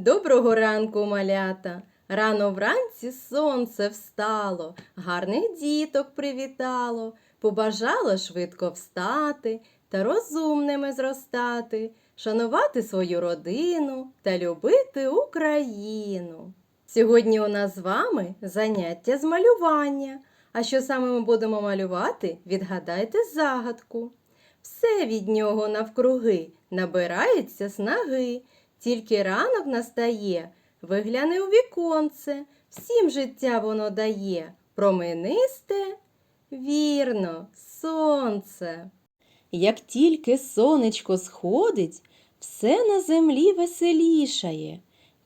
Доброго ранку, малята! Рано вранці сонце встало, гарних діток привітало, побажало швидко встати та розумними зростати, шанувати свою родину та любити Україну. Сьогодні у нас з вами заняття з малювання. А що саме ми будемо малювати, відгадайте загадку. Все від нього навкруги набирається снаги. Тільки ранок настає, вигляне у віконце, всім життя воно дає, променисте, вірно, сонце. Як тільки сонечко сходить, все на землі веселішає.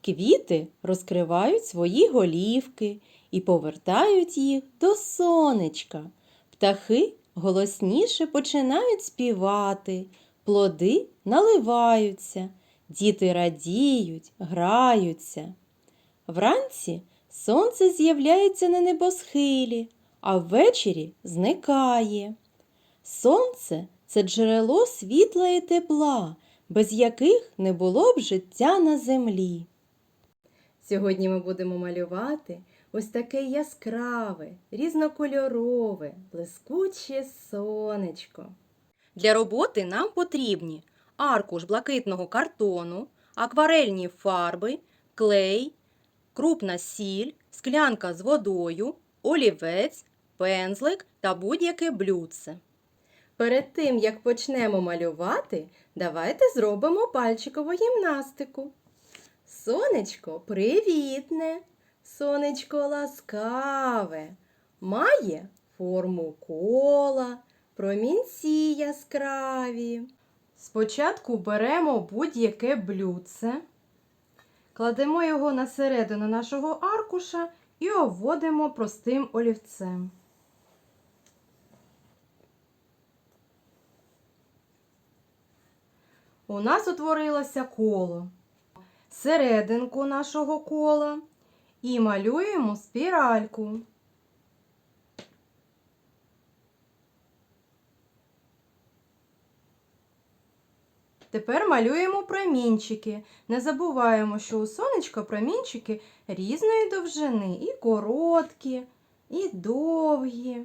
Квіти розкривають свої голівки і повертають їх до сонечка. Птахи голосніше починають співати, плоди наливаються. Діти радіють, граються. Вранці сонце з'являється на небосхилі, а ввечері зникає. Сонце це джерело світла і тепла, без яких не було б життя на землі. Сьогодні ми будемо малювати ось таке яскраве, різнокольорове, блискуче сонечко. Для роботи нам потрібні аркуш блакитного картону, акварельні фарби, клей, крупна сіль, склянка з водою, олівець, пензлик та будь-яке блюдце. Перед тим, як почнемо малювати, давайте зробимо пальчикову гімнастику. Сонечко привітне, сонечко ласкаве, має форму кола, промінці яскраві. Спочатку беремо будь-яке блюдце, кладемо його на середину нашого аркуша і обводимо простим олівцем. У нас утворилося коло. Серединку нашого кола і малюємо спіральку. Тепер малюємо промінчики. Не забуваємо, що у сонечка промінчики різної довжини, і короткі, і довгі.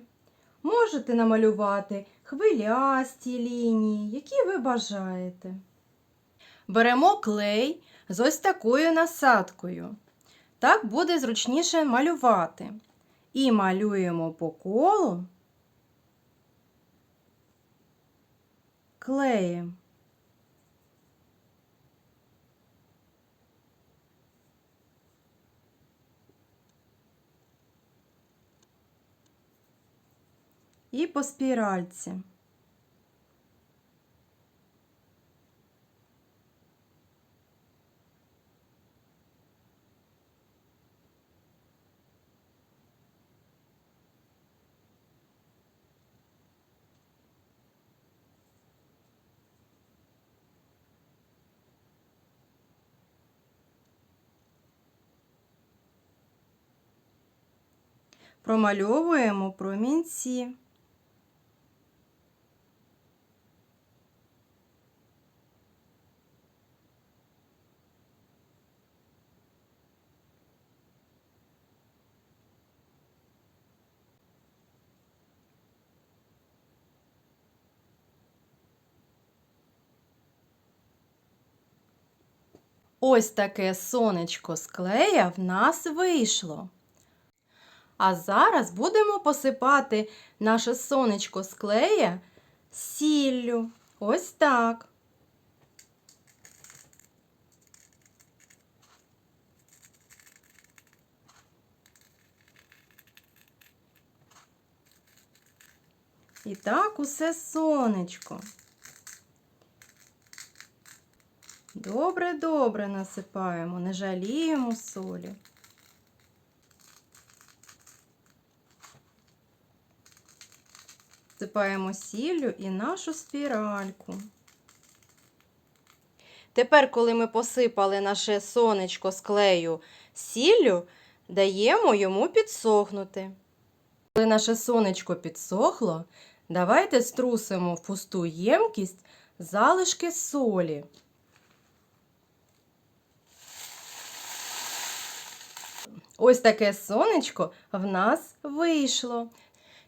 Можете намалювати хвилясті лінії, які ви бажаєте. Беремо клей з ось такою насадкою. Так буде зручніше малювати. І малюємо по колу клеєм. І по спіральці. Промальовуємо промінці. Ось таке сонечко з клея в нас вийшло. А зараз будемо посипати наше сонечко з клея сіллю. Ось так. І так усе сонечко. Добре, добре насипаємо, не жаліємо солі. Сипаємо сіллю і нашу спіральку. Тепер, коли ми посипали наше сонечко з клею сіллю, даємо йому підсохнути. Коли наше сонечко підсохло, давайте струсимо в пусту ємкість залишки солі. Ось таке сонечко в нас вийшло.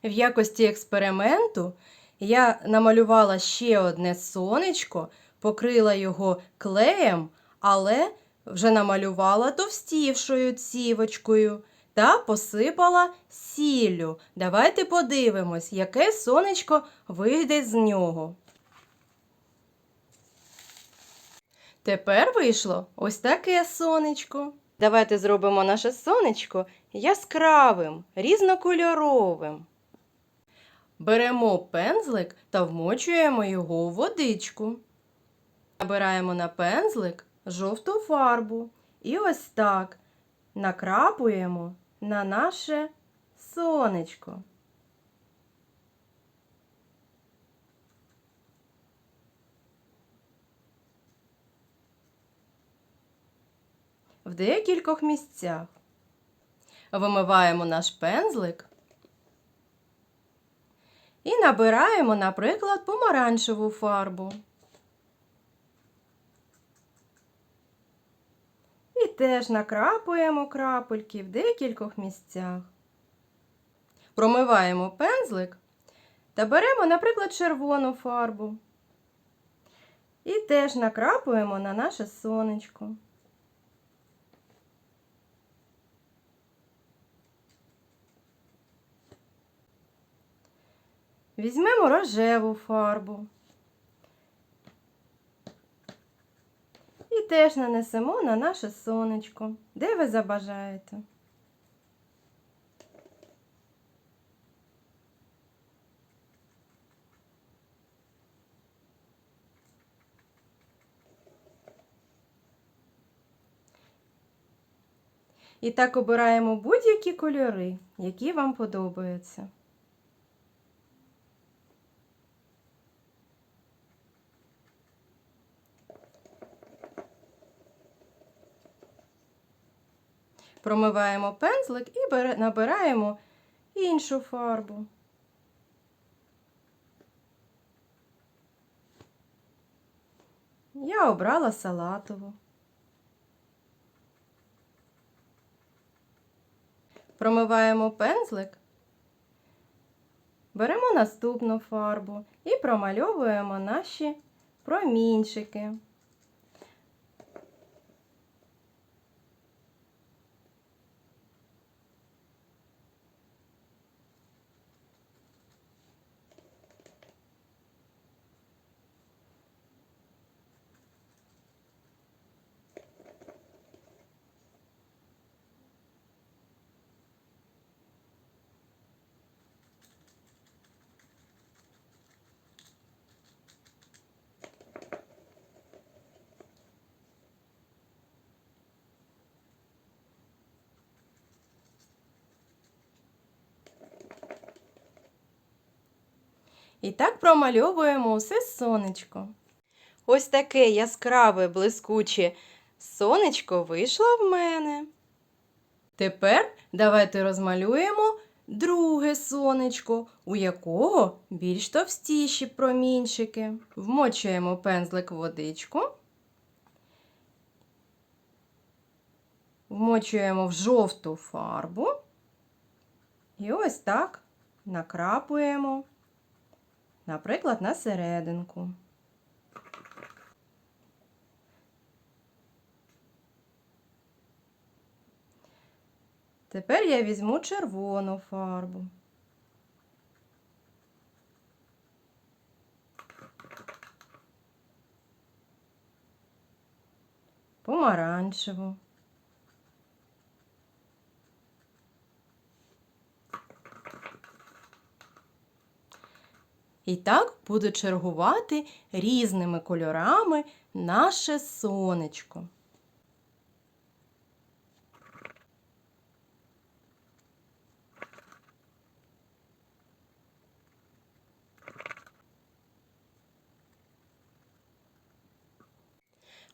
В якості експерименту я намалювала ще одне сонечко, покрила його клеєм, але вже намалювала товстішою цівочкою та посипала сіллю. Давайте подивимось, яке сонечко вийде з нього. Тепер вийшло ось таке сонечко. Давайте зробимо наше сонечко яскравим, різнокольоровим. Беремо пензлик та вмочуємо його у водичку. Набираємо на пензлик жовту фарбу і ось так накрапуємо на наше сонечко. В декількох місцях. Вимиваємо наш пензлик і набираємо, наприклад, помаранчеву фарбу. І теж накрапуємо крапельки в декількох місцях. Промиваємо пензлик та беремо, наприклад, червону фарбу. І теж накрапуємо на наше сонечко. Візьмемо рожеву фарбу. І теж нанесемо на наше сонечко, де ви забажаєте. І так обираємо будь-які кольори, які вам подобаються. Промиваємо пензлик і набираємо іншу фарбу. Я обрала салатову. Промиваємо пензлик, беремо наступну фарбу і промальовуємо наші промінчики. І так промальовуємо усе сонечко. Ось таке яскраве, блискуче сонечко вийшло в мене. Тепер давайте розмалюємо друге сонечко, у якого більш товстіші промінчики. Вмочуємо пензлик водичку. Вмочуємо в жовту фарбу. І ось так накрапуємо наприклад, на серединку. Тепер я візьму червону фарбу. Помаранчеву. І так буду чергувати різними кольорами наше сонечко.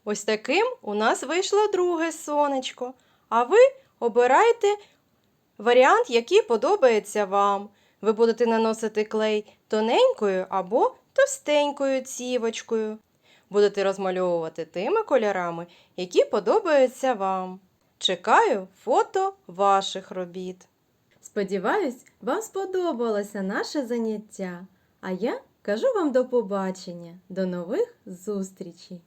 Ось таким у нас вийшло друге сонечко. А ви обирайте варіант, який подобається вам. Ви будете наносити клей тоненькою або товстенькою цівочкою. Будете розмальовувати тими кольорами, які подобаються вам. Чекаю фото ваших робіт. Сподіваюсь, вам сподобалося наше заняття. А я кажу вам до побачення, до нових зустрічей!